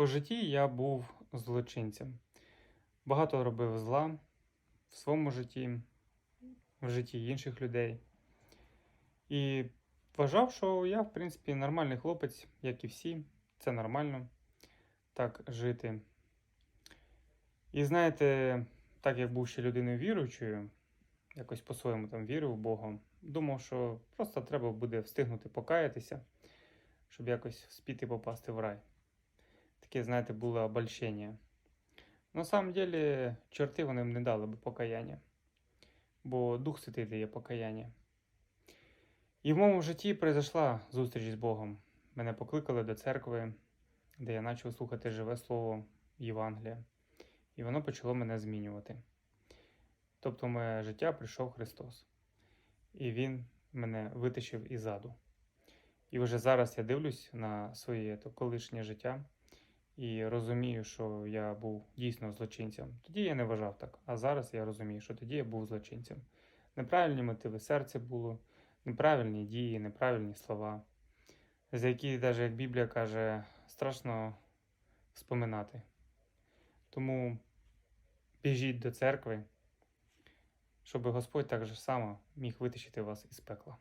По житті я був злочинцем. Багато робив зла в своєму житті, в житті інших людей. І вважав, що я, в принципі, нормальний хлопець, як і всі. Це нормально так жити. І знаєте, так як був ще людиною віруючою, якось по-своєму там вірив в Бога, думав, що просто треба буде встигнути покаятися, щоб якось вспіти попасти в рай. Таке, знаєте, було обольщення. На самом деле, чорти вони б не дали би покаяння, бо Дух Святий дає покаяння. І в моєму житті произошла зустріч з Богом. Мене покликали до церкви, де я почав слухати живе слово Євангелія, і воно почало мене змінювати. Тобто, в моє життя прийшов Христос, і Він мене витащив із аду. І вже зараз я дивлюсь на своє то, колишнє життя і розумію, що я був дійсно злочинцем. Тоді я не вважав так, а зараз я розумію, що тоді я був злочинцем. Неправильні мотиви серця було, неправильні дії, неправильні слова, за які, навіть як Біблія каже, страшно вспоминати. Тому біжіть до церкви, щоб Господь так же само міг витащити вас із пекла.